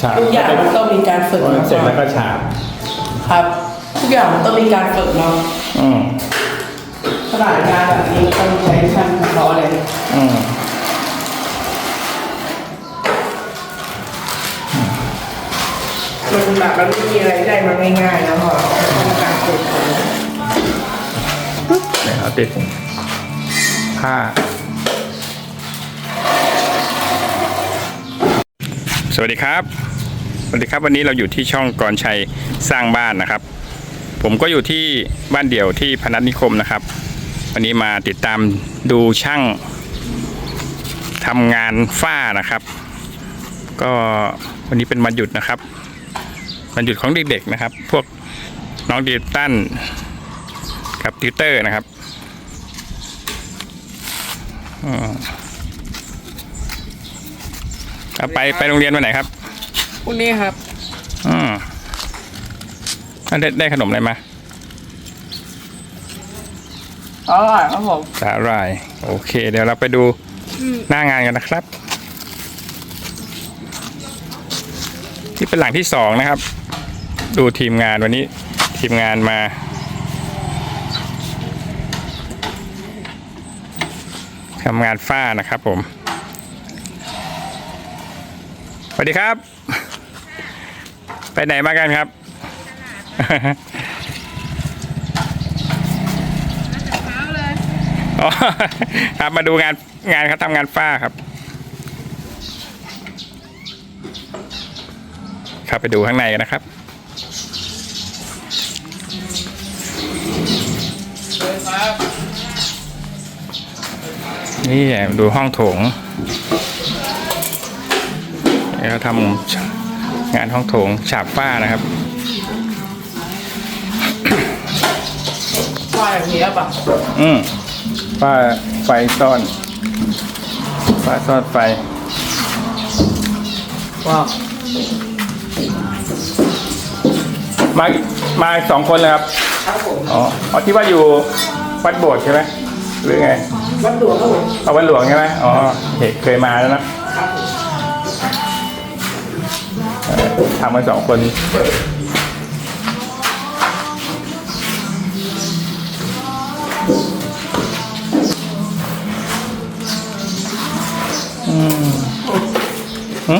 ฉาบทุกอย่างมันต้องมีการฝึกมาเสร็จก่อแล้วนก็ฉาบครับ ทุกอย่างมันต้องมีการฝึกเนาะอืมขนาดงานแบบนี้ต้องใช้ช่างเฉพาะเลย อืมมันแบบมันไม่มีอะไรได้มาง่ายๆนะพอต้องมีการฝึกเดี๋ยวเอาติดผ้าสวัสดีครับ สวัสดีครับวันนี้เราอยู่ที่ช่องกรชัยสร้างบ้านนะครับ ผมก็อยู่ที่บ้านเดี่ยวที่พนัสนิคมนะครับ วันนี้มาติดตามดูช่างทำงานฝ้านะครับ ก็วันนี้เป็นวันหยุดนะครับวันหยุดของเด็กๆนะครับ พวกน้องดิวตันกับติวเตอร์นะครับอืมเอาไปไปโรงเรียนวันไหนครับ พวกนี้ครับ อืมอะได้ได้ขนมอะไรมาอร่อยครับผมสาหร่าย โอเค เดี๋ยวเราไปดูหน้างานกันนะครับ ที่เป็นหลังที่สองนะครับ ดูทีมงานวันนี้ ทีมงานมา ทำงานฝ้านะครับผม สวัสดีครับ ไปไหนมากันครับอ๋อครับมาดูงานงานเขาทำงานฝ้าครับเข้าไปดูข้างในกันนะครับนี่ดูห้องโถงแล้วทำ งานห้องโถงฉาบฝ้านะครับว่าอย่างนี้ป่ะอืมฝ้าไฟซ่อนฝ้าซ่อนไฟว้าวมามาสองคนเลยครับครับผมอ๋ออ๋อที่ว่าอยู่วัดโบสถ์ใช่ไหมหรือไงวัดหลวงครับผมเอาวัดหลวงใช่ไหมอ๋อเห็นเคยมาแล้วนะเออ ทำมาสองคนอืมหึ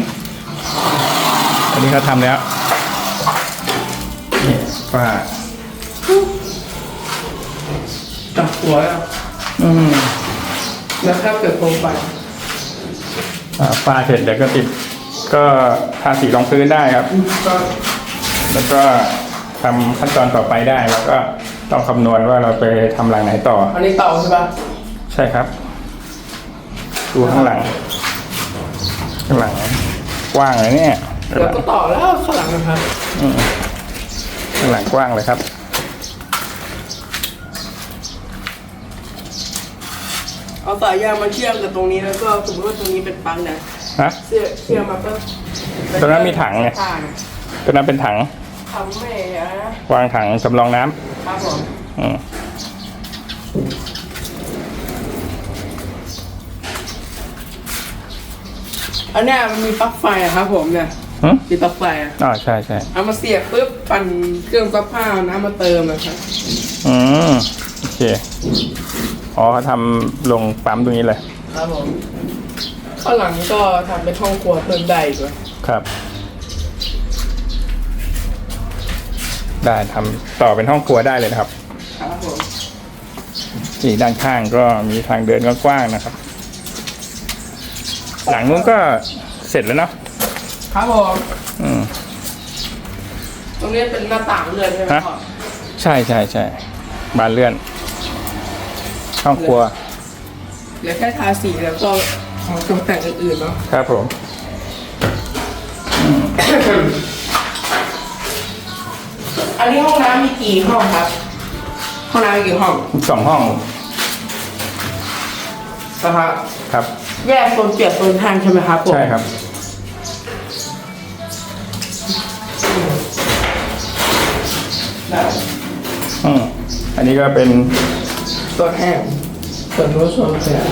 อันนี้เขาทำแล้วนี่ฝ้าจับหัวแล้วอืมแล้วถ้าเกิดโคมไฟอ่าฝ้าเสร็จเดี๋ยวก็ติด ก็ทาสีรองพื้นได้ครับก็แล้วก็ทำขั้นตอนต่อไปได้ แล้วก็ต้องคำนวณว่าเราไปทำหลังไหนต่อ อันนี้เตาใช่ป่ะใช่ครับ ดูข้างหลัง ข้างหลังกว้างเลยเนี่ยข้างหแล้วลังก็ต่อแล้วข้างหลังนะครับอืมข้างหลังกว้างเลยครับเอาสายยางมาเชื่อมกับตรงนี้แล้วก็สมมติว่าตรงนี้เป็นปั๊มนะ ฮะเชื่อเชื่อมมาปุ๊บตรงนั้นมีถังไงผ้านะตัวนั้นเป็นถังทำไม่อะนะวางถังสำรองน้ำครับผมอืมอันเนี้ยมันมีปลั๊กไฟอะครับผมเนี่ยหึมีปลั๊กไฟอะอ๋อใช่ใช่เอามาเสียบปุ๊บปั่นเครื่องซักผ้าเอาน้ำมาเติมนะครับอืมโอเคอ๋อเขาทำลงปั๊มตรงนี้เลย ครับผม ข้างหลังก็ทำเป็นห้องครัวเพิ่มได้อีกด้วยครับ ได้ทำต่อเป็นห้องครัวได้เลยนะครับ ครับผมนี่ด้านข้างก็มีทางเดินกว้างๆนะครับ หลังนู้นก็เสร็จแล้วเนาะครับผมอืม ตรงนี้เป็นหน้าต่างเรือนใช่ไหมฮะ พ่อใช่ใช่ใช่บานเลื่อน ห้องครัวเหลือแค่ทาสีแล้วก็ ของตกแต่งอื่นๆเนาะครับผมอันนี้ห้องน้ำมีกี่ห้องครับ ห้องน้ำมีกี่ห้องสองห้องนะครับ ครับ แยกโซนเปียกโซนแห้งใช่ไหมครับผมใช่ครับได้อืมอันนี้ก็เป็นโซนแห้งส่วนรู้นโซนเปียก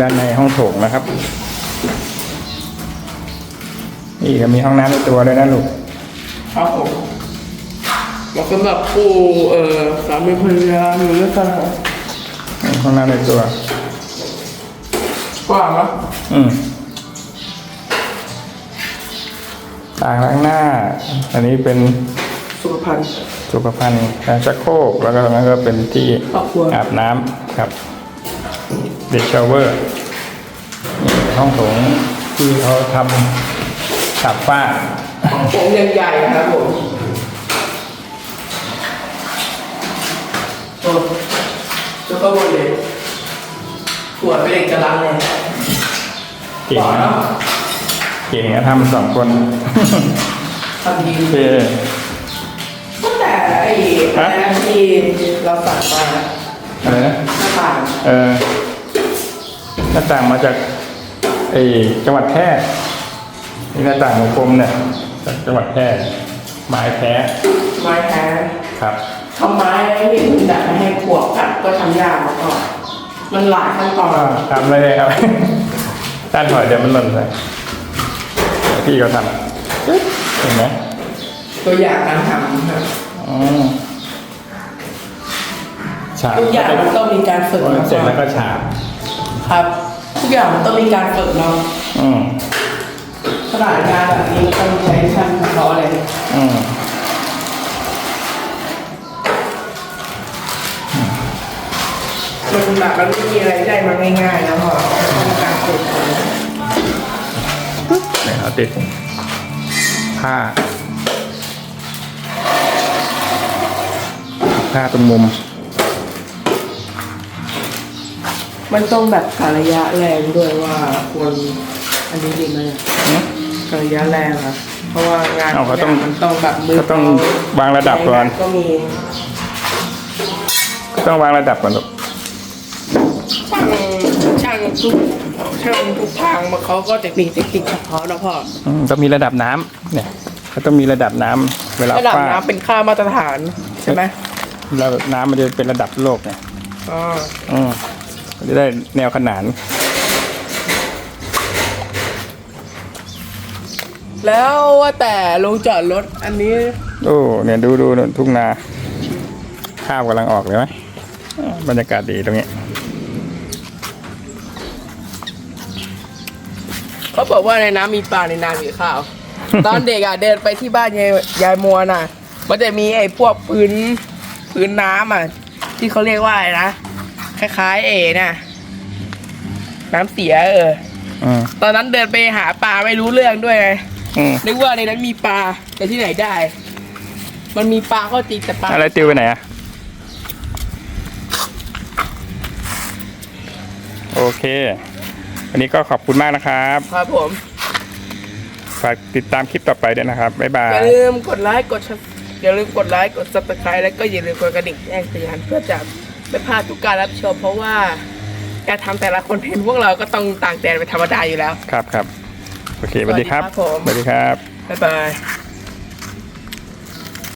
ด้านในห้องโถงนะครับ นี่ก็มีห้องน้ำในตัวด้วยนะลูกครับผมแล้วสำหรับผู้เอ่อสามีภรรยาอยู่ด้วยกันครับห้องน้ำในตัว กว้างนะอืมต่างล้างหน้า อันนี้เป็นสุขภัณฑ์สุขภัณฑ์การชักโครกแล้วก็ตรงนั้นก็เป็นที่ครอบครัว อาบน้ำครับ เดชเวอร์นี่ห้องโถงที่เขาทำฉับฝ้าผมยังใหญ่นะครับผมโอ้แล้วก็บนเลยขวดเป็นเอกลักษณ์เลยเก่งนะเก่งนะทำสองคนทำดีโอเคตั้งแต่ไอ้ฮะแอปที่เราสั่งมาอะไรนะหน้าต่างเออ หน้าต่างมาจากไอ้จังหวัดแพร่นี่หน้าต่างของกรมเนี่ยจากจังหวัดแพร่ไม้แท้ไม้แท้ครับทำไม้ที่คุณดัดให้ขวบกัดก็ทำยากมาก่อนมันหลายขั้นตอนก็ทำเลยครับด้านถอยเดี๋ยวมันหล่นไปพี่เขาทำเห็นไหมตัวอย่างการทำครับอ๋อฉาบทุกอย่างมันต้องมีการฝึกมาเสร็จก่อนแล้วก็ฉาบ ครับ ทุกอย่างมันต้องมีการฝึกเนาะอืมขนาดงานแบบนี้ต้องใช้ช่างเขาอะไรอืมมันแบบมันไม่มีอะไรได้มาง่ายๆนะพ่อต้องมีการฝึกก่อนเนี่ยเอาติดผ้าผ้าตรงมุม มันต้องแบบกะระยะแรงด้วยว่าควรอันนี้ดีไหมอะอืมกะระยะแรงอะเพราะว่างานเอาเขาต้อง มันต้องแบบมือก็ต้องวางระดับก่อน ก็มีต้องวางระดับก่อนลูกช่างช่างทุกช่างทุกทางมันเขาก็จะมีเทคนิคเฉพาะนะพ่ออืมต้องมีระดับน้ำเนี่ยก็ต้องมีระดับน้ำเวลาระดับฝ้าน้ำเป็นค่ามาตรฐานใช่ไหมระดับน้ำมันจะเป็นระดับโลกไงอ๋ออืมมัน จะได้แนวขนาน แล้วว่าแต่ลงจอดรถอันนี้ โอ้เนี่ยดูดูนู่นทุ่งนา ข้าวกำลังออกเลยไหมอ่าบรรยากาศดีตรงนี้ เขาบอกว่าในน้ำมีปลาในน้ำมีข้าว ตอนเด็กอะเดินไปที่บ้านยายยายมัวน่ะ มันจะมีไอ้พวกพื้นพื้นน้ำอะ ที่เขาเรียกว่าอะไรนะ คล้าย ๆ เอน่ะน้ำเสียเออ อืมตอนนั้นเดินไปหาปลาไม่รู้เรื่องด้วยไงอืมนึกว่าในนั้นมีปลาแต่ที่ไหนได้ มันมีปลาก็จริงแต่ปลาอะไรติวไปไหนอะโอเค วันนี้ก็ขอบคุณมากนะครับ ครับผมฝากติดตามคลิปต่อไปด้วยนะครับ บ๊ายบาอย ย่าลืมกดไลค์กด Sub- อย่าลืมกดไลค์กด subscribe แล้วก็อย่าลืมกดกระดิ่งแจ้งเตือนเพื่อจะ ไม่พลาดทุกการรับชมเพราะว่าการทำแต่ละคอนเทนต์พวกเราก็ต้องต่างแดนเป็นธรรมดาอยู่แล้ว ครับครับโอเคสวัสดีครับสวัสดีครับผมสวัสดีครับบ๊ายบาย